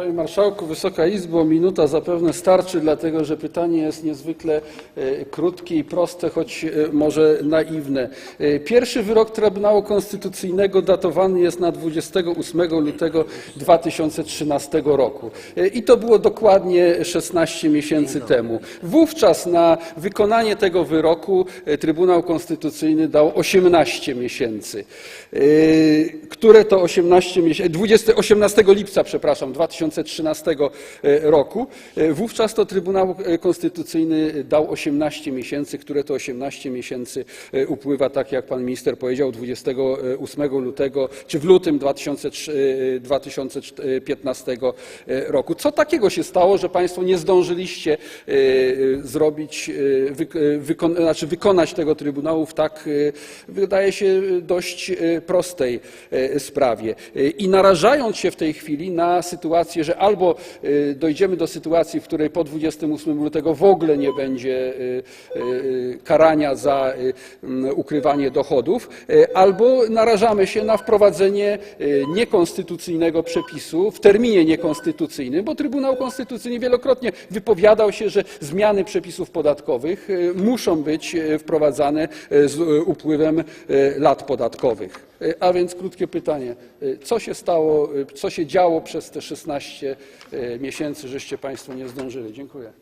Panie Marszałku, Wysoka Izbo, minuta zapewne starczy, dlatego że pytanie jest niezwykle e, krótkie i proste, choć e, może naiwne. E, Pierwszy wyrok Trybunału Konstytucyjnego datowany jest na 28 lutego 2013 roku i to było dokładnie 16 miesięcy temu. Wówczas na wykonanie tego wyroku Trybunał Konstytucyjny dał 18 miesięcy, które to 18 miesięcy, 20, 18 lipca, przepraszam, 2013 roku. E, Wówczas to Trybunał e, Konstytucyjny dał 18 miesięcy, które to 18 miesięcy e, upływa, tak jak pan minister powiedział, 28 lutego, czy w lutym 2003 e, 2015 roku. Co takiego się stało, że państwo nie zdążyliście e, e, zrobić, e, e, znaczy wykonać tego Trybunału w tak, e, wydaje się, dość e, prostej e, sprawie. E, I narażając się w tej chwili na sytuację, że albo e, dojdziemy do sytuacji, w której po 28 lutego w ogóle nie będzie e, e, karania za ukrywanie dochodów, albo narażamy się na wprowadzenie niekonstytucyjnego przepisu w terminie niekonstytucyjnym, bo Trybunał Konstytucyjny wielokrotnie wypowiadał się, że zmiany przepisów podatkowych muszą być wprowadzane z upływem lat podatkowych. E, A więc krótkie pytanie. E, Co się stało, e, co się działo przez te 16 e, miesięcy, żeście Państwo nie zdążyli? Dziękuję.